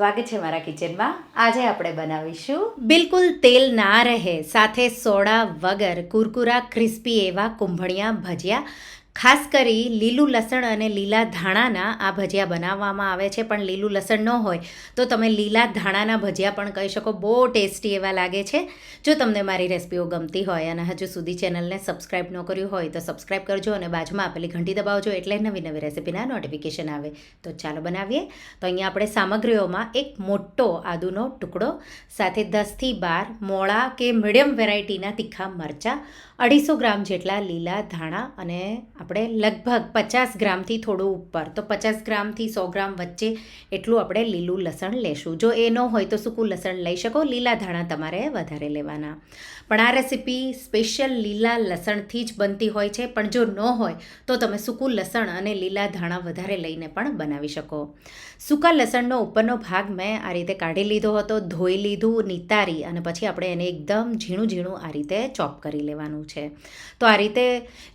સ્વાગત છે મારા કિચનમાં. આજે આપણે બનાવીશું બિલકુલ તેલ ના રહે, સાથે સોડા વગર કુરકુરા, ક્રિસ્પી એવા કુંભણિયા ભજીયા ખાસ કરી લીલું લસણ અને લીલા ધાણાના આ ભજીયા બનાવવામાં આવે છે, પણ લીલું લસણ ન હોય તો તમે લીલા ધાણાના ભજીયા પણ કહી શકો, બહુ ટેસ્ટી એવા લાગે છે. જો તમને મારી રેસિપીઓ ગમતી હોય અને હજુ સુધી ચેનલને સબસ્ક્રાઈબ ન કર્યું હોય તો સબસ્ક્રાઈબ કરજો અને બાજુમાં આપેલી ઘંટી દબાવજો એટલે નવી નવી રેસિપીના નોટિફિકેશન આવે. તો ચાલો બનાવીએ. તો અહીંયા આપણે સામગ્રીઓમાં એક મોટો આદુનો ટુકડો, સાથે દસથી બાર મોળા કે મીડિયમ વેરાયટીના તીખા મરચાં અઢીસો ગ્રામ જેટલા લીલા ધાણા અને આપણે લગભગ પચાસ ગ્રામથી થોડું ઉપર. તો પચાસ ગ્રામથી સો ગ્રામ વચ્ચે એટલું આપણે લીલું લસણ લેશું. જો એ ન હોય તો સૂકું લસણ લઈ શકો. લીલા ધાણા તમારે વધારે લેવાના. પણ આ રેસીપી સ્પેશિયલ લીલા લસણથી જ બનતી હોય છે. પણ જો ન હોય તો તમે સૂકું લસણ અને લીલા ધાણા વધારે લઈને પણ બનાવી શકો. સૂકા લસણનો ઉપરનો ભાગ મેં આ રીતે કાઢી લીધો હતો, ધોઈ લીધું, નિતારી અને પછી આપણે એને એકદમ ઝીણું ઝીણું આ રીતે ચોપ કરી લેવાનું છે. તો આ રીતે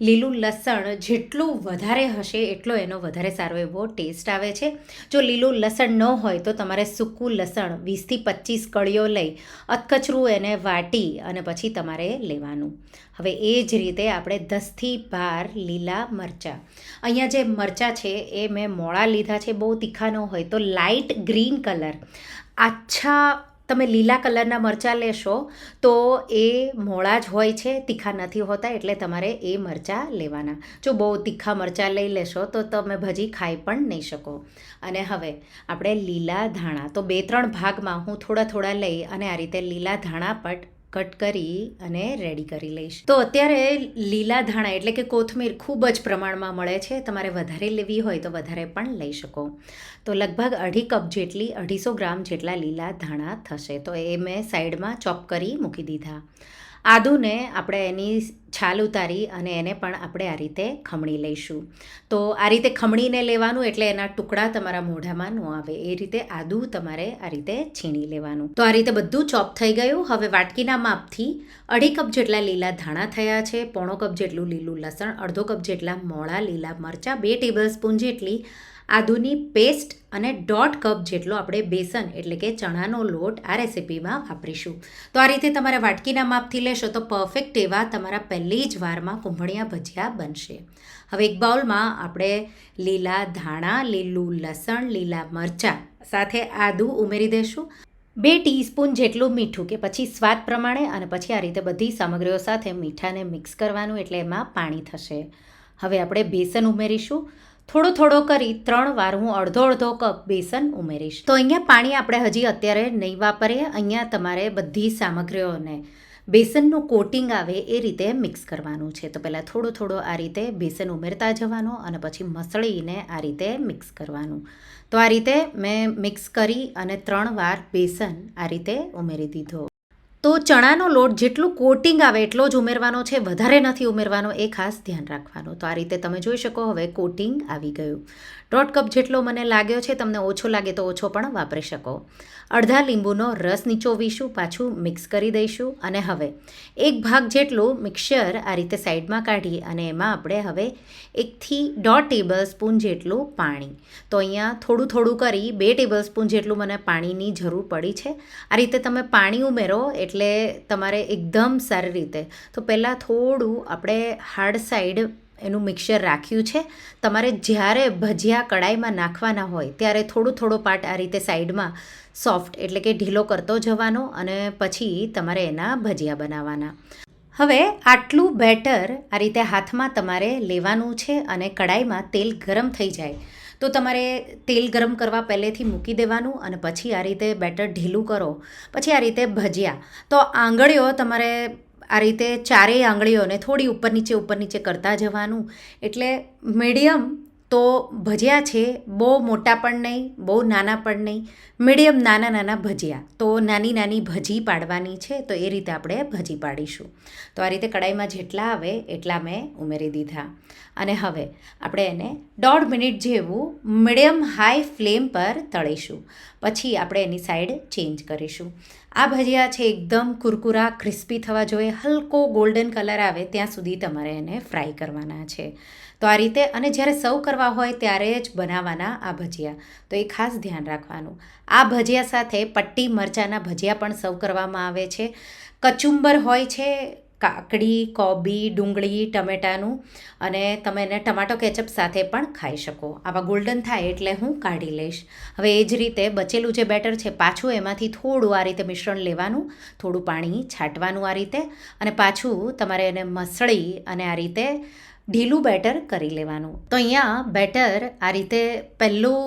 લીલું લસણ જેટલું વધારે હશે એટલો એનો વધારે સારો એવો ટેસ્ટ આવે છે. જો લીલું લસણ ન હોય તો તમારે સૂકું લસણ વીસથી પચીસ કળીઓ લઈ અથકચરું એને વાટી અને પછી તમારે લેવાનું. હવે એ જ રીતે આપણે દસથી બાર લીલા મરચાં. અહીંયા જે મરચાં છે એ મેં મોળા લીધા છે, બહુ તીખા ન હોય તો લાઇટ ગ્રીન કલર આછા તમે લીલા કલરના મરચાં લેશો, તો એ મોળા જ હોય છે, તીખા નથી હોતા, એટલે તમારે એ મરચાં લેવાના. જો બહુ તીખા મરચાં લઈ લેશો, તો તમે ભજી ખાઈ પણ નહીં શકો. અને હવે આપણે લીલા ધાણા, તો બે ત્રણ ભાગમાં હું થોડા થોડા લઈ અને આ રીતે લીલા ધાણા પટ કટ કરી અને રેડી કરી લઈશ. તો અત્યારે લીલા ધાણા એટલે કે કોથમીર ખૂબ જ પ્રમાણમાં મળે છે. તમારે વધારે લેવી હોય તો વધારે પણ લઈ શકો. તો લગભગ અઢી કપ જેટલી, અઢીસો ગ્રામ જેટલા લીલા ધાણા થશે. તો એ મેં સાઈડમાં ચોપ કરી મૂકી દીધા. આદુને આપણે એની છાલ ઉતારી અને એને પણ આપણે આ રીતે ખમણી લઈશું. તો આ રીતે ખમણીને લેવાનું એટલે એના ટુકડા તમારા મોઢામાં ન આવે. એ રીતે આદુ તમારે આ રીતે છીણી લેવાનું. તો આ રીતે બધું ચોપ થઈ ગયું. હવે વાટકીના માપથી અઢી કપ જેટલા લીલા ધાણા થયા છે, પોણો કપ જેટલું લીલું લસણ, અડધો કપ જેટલા મોળા લીલા મરચાં, બે ટેબલ સ્પૂન જેટલી આદુની પેસ્ટ અને દોઢ કપ જેટલો આપણે બેસન એટલે કે ચણાનો લોટ આ રેસિપીમાં વાપરીશું. તો આ રીતે તમારે વાટકીના માપથી લેશો તો પરફેક્ટ એવા તમારા પહેલી જ વારમાં કુંભળિયા ભજીયા બનશે. હવે એક બાઉલમાં આપણે લીલા ધાણા, લીલું લસણ, લીલા મરચાં સાથે આદું ઉમેરી દઈશું બે ટીસ્પૂન જેટલું મીઠું કે પછી સ્વાદ પ્રમાણે અને પછી આ રીતે બધી સામગ્રીઓ સાથે મીઠાને મિક્સ કરવાનું એટલે એમાં પાણી થશે. હવે આપણે બેસન ઉમેરીશું. થોડો થોડો કરી ત્રણ વાર હું અડધો અડધો કપ બેસન ઉમેરીશ. તો અહીંયા પાણી આપણે હજી અત્યારે નહીં વાપરીએ. અહીંયા તમારે બધી સામગ્રીઓને બેસનનું કોટિંગ આવે એ રીતે મિક્સ કરવાનું છે. તો પહેલાં થોડો થોડો આ રીતે બેસન ઉમેરતા જવાનો અને પછી મસળીને આ રીતે મિક્સ કરવાનું. તો આ રીતે મેં મિક્સ કરી અને ત્રણ વાર બેસન આ રીતે ઉમેરી દીધો. તો ચણાનો લોટ જેટલું કોટિંગ આવે એટલો જ ઉમેરવાનો છે, વધારે નથી ઉમેરવાનો એ ખાસ ધ્યાન રાખવાનું. તો આ રીતે તમે જોઈ શકો હવે કોટિંગ આવી ગયું. દોઢ કપ જેટલો મને લાગ્યો છે, તમને ઓછો લાગે તો ઓછો પણ વાપરી શકો. અડધા લીંબુનો રસ નીચોવીશું, પાછું મિક્સ કરી દઈશું અને હવે એક ભાગ જેટલું મિક્સર આ રીતે સાઈડમાં કાઢી અને એમાં આપણે હવે એકથી દોઢ ટેબલ સ્પૂન જેટલું પાણી. તો અહીંયા થોડું થોડું કરી બે ટેબલ સ્પૂન જેટલું મને પાણીની જરૂર પડી છે. આ રીતે તમે પાણી ઉમેરો એટલે તમારે એકદમ સારી રીતે. તો પહેલાં થોડું આપણે હાર્ડ સાઈડ એનું મિક્સર રાખ્યું છે. તમારે જ્યારે ભજીયા કડાઈમાં નાખવાના હોય, ત્યારે થોડું થોડો પાર્ટ આ રીતે સાઈડમાં સોફ્ટ એટલે કે ઢીલો કરતો જવાનો અને પછી તમારે એના ભજીયા બનાવવાના. હવે આટલું બેટર આ રીતે હાથમાં તમારે લેવાનું છે અને કડાઈમાં તેલ ગરમ થઈ જાય. તો તમારે તેલ ગરમ કરવા પહેલેથી મૂકી દેવાનું અને પછી આ રીતે બેટર ઢીલું કરો. પછી આ રીતે ભજીયા. તો આંગળીઓ તમારે આ રીતે ચારેય આંગળીઓને થોડી ઉપર નીચે ઉપર નીચે કરતા જવાનું. એટલે મીડિયમ તો ભજીયા છે, બહુ મોટા પણ નહીં, બહુ નાના પણ નહીં, મીડિયમ નાના નાના ભજીયા. તો નાની નાની ભજી પાડવાની છે, તો એ રીતે આપણે ભજી પાડીશું. તો આ રીતે કડાઈમાં જેટલા આવે એટલા મેં ઉમેરી દીધા. અને હવે આપણે એને દોઢ મિનિટ જેવું મીડિયમ હાઈ ફ્લેમ પર તળીશું. પછી આપણે એની સાઈડ ચેન્જ કરીશું. આ ભજીયા છે એકદમ કુરકુરા ક્રિસ્પી થવા જોઈએ. હલકો ગોલ્ડન કલર આવે ત્યાં સુધી તમારે એને ફ્રાય કરવાના છે. તો આ રીતે અને જ્યારે સર્વ કરવા હોય ત્યારે જ બનાવવાના આ ભજીયા. તો એ ખાસ ધ્યાન રાખવાનું. આ ભજીયા સાથે પટ્ટી મરચાંના ભજીયા પણ સર્વ કરવામાં આવે છે. કચુંબર હોય છે કાકડી, કોબી, ડુંગળી, ટમેટાનું અને તમે એને ટમાટો કેચઅપ સાથે પણ ખાઈ શકો. આવા ગોલ્ડન થાય એટલે હું કાઢી લઈશ. હવે એ જ રીતે બચેલું જે બેટર છે પાછું એમાંથી થોડું આ રીતે મિશ્રણ લેવાનું, થોડું પાણી છાંટવાનું આ રીતે અને પાછું તમારે એને મસળી અને આ રીતે ઢીલું બેટર કરી લેવાનું. તો અહીંયા બેટર આ રીતે પહેલું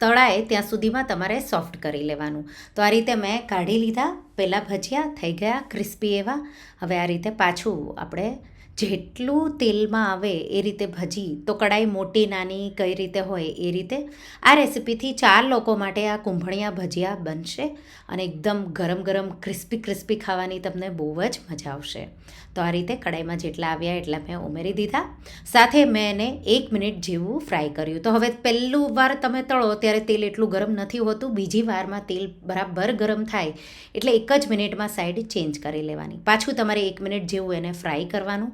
તળાય ત્યાં સુધીમાં તમારે સોફ્ટ કરી લેવાનું. તો આ રીતે મેં કાઢી લીધા. પહેલાં ભજીયા, થઈ ગયા ક્રિસ્પી એવા. હવે આ રીતે પાછું આપણે જેટલું તેલમાં આવે એ રીતે ભજી, તો કડાઈ મોટી, નાની કઈ રીતે હોય એ રીતે. આ રેસિપીથી ચાર લોકો માટે આ કુંભણિયા ભજીયા બનશે અને એકદમ ગરમ ગરમ ક્રિસ્પી ક્રિસ્પી ખાવાની તમને બહુ જ મજા આવશે. તો આ રીતે કડાઈમાં જેટલા આવ્યા એટલા મેં ઉમેરી દીધા. સાથે મેં એને એક મિનિટ જેવું ફ્રાય કર્યું. તો હવે પહેલું વાર તમે તળો ત્યારે તેલ એટલું ગરમ નથી હોતું. બીજી વારમાં તેલ બરાબર ગરમ થાય એટલે એક જ મિનિટમાં સાઈડ ચેન્જ કરી લેવાની. પાછું તમારે એક મિનિટ જેવું એને ફ્રાય કરવાનું.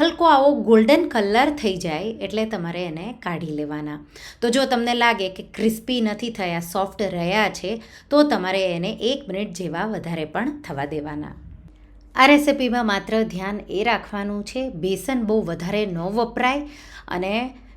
હલકો આવો ગોલ્ડન કલર થઈ જાય એટલે તમારે એને કાઢી લેવાના. તો જો તમને લાગે કે ક્રિસ્પી નથી થયા સોફ્ટ રહ્યા છે, તો તમારે એને એક મિનિટ જેવા વધારે પણ થવા દેવાના. આ રેસિપીમાં માત્ર ધ્યાન એ રાખવાનું છે, બેસન બહુ વધારે ન વપરાય અને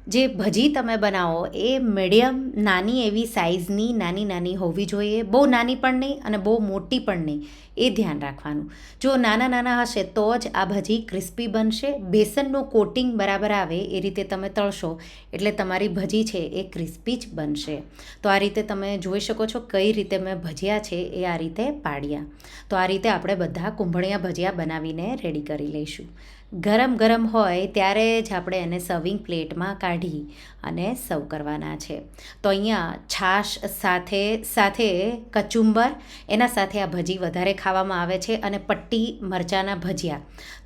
જે ભજી તમે બનાવો, એ મીડિયમ નાની એવી સાઇઝની નાની નાની હોવી જોઈએ. બહુ નાની પણ નહીં અને બહુ મોટી પણ નહીં. એ ધ્યાન રાખવાનું. જો નાના નાના હશે તો જ આ ભજી ક્રિસ્પી બનશે. બેસનનું કોટિંગ બરાબર આવે એ રીતે તમે તળશો એટલે તમારી ભજી છે એ ક્રિસ્પી જ બનશે. તો આ રીતે તમે જોઈ શકો છો કઈ રીતે મેં ભજીયા છે એ આ રીતે પાડ્યા. તો આ રીતે આપણે બધા કુંભળિયા ભજીયા બનાવીને રેડી કરી લઈશું. ગરમ ગરમ હોય ત્યારે જ આપણે એને સર્વિંગ પ્લેટમાં કાઢી અને સર્વ કરવાના છે. તો અહીંયા છાશ સાથે સાથે કચુંબર એના સાથે આ ભજી વધારે ખાવામાં આવે છે અને પટ્ટી મરચાંના ભજીયા.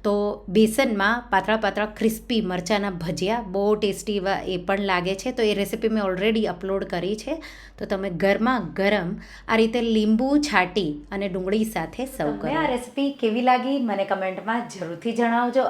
તો બેસનમાં પાતળા પાતળા ક્રિસ્પી મરચાંના ભજીયા બહુ ટેસ્ટી એ પણ લાગે છે. તો એ રેસીપી મેં ઓલરેડી અપલોડ કરી છે. તો તમે ગરમા ગરમ આ રીતે લીંબુ છાટી અને ડુંગળી સાથે સર્વ કરો. આ રેસીપી કેવી લાગી? મને કમેન્ટમાં જરૂરથી જણાવજો.